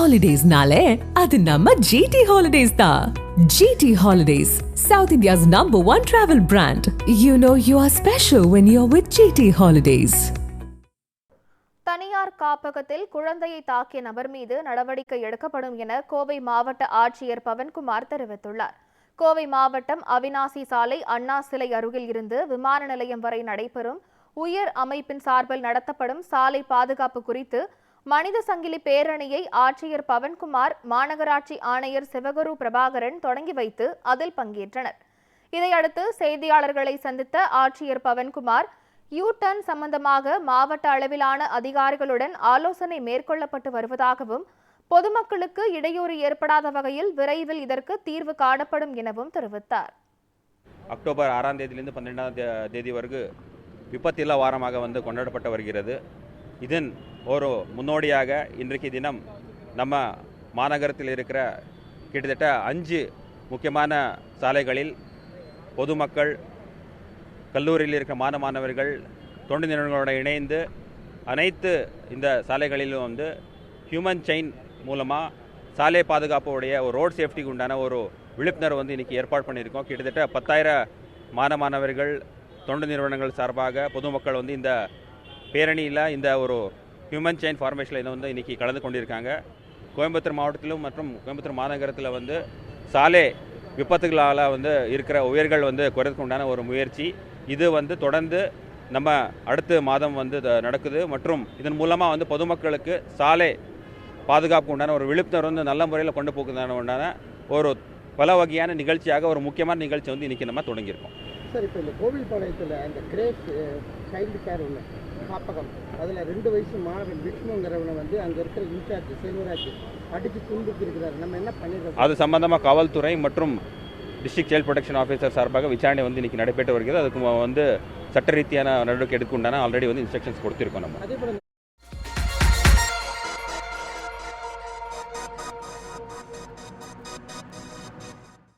ஹாலிடேஸ்னாலே அது நம்ம ஜிடி ஹாலிடேஸ் தான் GT holidays South India's number one travel brand you know you are special when you are with GT holidays தனியார் காப்பகத்தில் குழந்தையை தாக்கிய நபர் மீது நடவடிக்கை எடுக்கப்படும் என கோவை மாவட்ட ஆட்சியர் பவன்குமார் தெரிவித்துள்ளார். கோவை மாவட்டம் அவினாசி சாலை அண்ணா சிலை அருகில் இருந்து விமான நிலையம் வரை நடைபெறும் உயர் அமைப்பின் சார்பில் நடத்தப்படும் சாலை பாதுகாப்பு குறித்து மனித சங்கிலி பேரணியை ஆட்சியர் பவன்குமார் மாநகராட்சி ஆணையர் சிவகுரு பிரபாகரன் தொடங்கி வைத்து அதில் பங்கேற்றனர். இதையடுத்து செய்தியாளர்களை சந்தித்த ஆட்சியர் பவன்குமார் யூ டர்ன் சம்பந்தமாக மாவட்ட அளவிலான அதிகாரிகளுடன் ஆலோசனை மேற்கொள்ளப்பட்டு வருவதாகவும் பொதுமக்களுக்கு இடையூறு ஏற்படாத வகையில் விரைவில் இதற்கு தீர்வு காணப்படும் எனவும் தெரிவித்தார். அக்டோபர் ஆறாம் தேதியிலிருந்து பன்னெண்டாம் தேதி வரைக்கும் விபத்தில்லா வாரமாக வந்து கொண்டாடப்பட்டு வருகிறது. இதன் ஒரு முன்னோடியாக இன்றைக்கு தினம் நம்ம மாநகரத்தில் இருக்கிற கிட்டத்தட்ட அஞ்சு முக்கியமான சாலைகளில் பொதுமக்கள் கல்லூரியில் இருக்கிற மாணவ மாணவர்கள் தொண்டு நிறுவனங்களோட இணைந்து அனைத்து இந்த சாலைகளிலும் வந்து ஹியூமன் செயின் மூலமாக சாலை பாதுகாப்புடைய ஒரு ரோட் சேஃப்டிக்கு உண்டான ஒரு விழிப்புணர்வு வந்து இன்றைக்கி ஏற்பாடு பண்ணியிருக்கோம். கிட்டத்தட்ட பத்தாயிரம் மாணவ மாணவர்கள் தொண்டு நிறுவனங்கள் சார்பாக பொதுமக்கள் வந்து இந்த பேரணியில் இந்த ஒரு ஹியூமன் செயின் ஃபார்மேஷனில் இதை வந்து இன்றைக்கி கலந்து கொண்டிருக்காங்க. கோயம்புத்தூர் மாவட்டத்திலும் மற்றும் கோயம்புத்தூர் மாநகரத்தில் வந்து சாலை விபத்துகளால் வந்து இருக்கிற உயிர்கள் வந்து குறைக்க உண்டான ஒரு முயற்சி. இது வந்து தொடர்ந்து நம்ம அடுத்த மாதம் வந்து நடக்குது. மற்றும் இதன் மூலமாக வந்து பொதுமக்களுக்கு சாலை பாதுகாப்பு உண்டான ஒரு விழிப்புணர்வு வந்து நல்ல முறையில் கொண்டு போக்குதான உண்டான ஒரு பல வகையான நிகழ்ச்சியாக ஒரு முக்கியமான நிகழ்ச்சி வந்து இன்றைக்கி நம்ம தொடங்கியிருக்கோம். சார் இப்போ இந்த கோவில்பாளையத்தில் அந்த கிரேஸ் சைல்டு கேர் ஒன்று காப்பகம். அதில் ரெண்டு வயசு மாணவன் விஷ்ணுங்கிறவனை வந்து அங்கே இருக்கிற இன்சார்ஜ் செல்வராஜ் அடித்து துன்புக்கு இருக்கிறாரு நம்ம என்ன பண்ணிடுறோம் அது சம்பந்தமாக காவல்துறை மற்றும் டிஸ்ட்ரிக்ட் சைல்ட் ப்ரொடெக்ஷன் ஆஃபீஸர் சார்பாக விசாரணை வந்து இன்றைக்கி நடைபெற்று வருகிறது. அதுக்கு வந்து சட்ட ரீதியான நடவடிக்கை எடுக்க உண்டான ஆல்ரெடி வந்து இன்ஸ்ட்ரக்ஷன்ஸ் கொடுத்துருக்கோம் நம்ம. அதே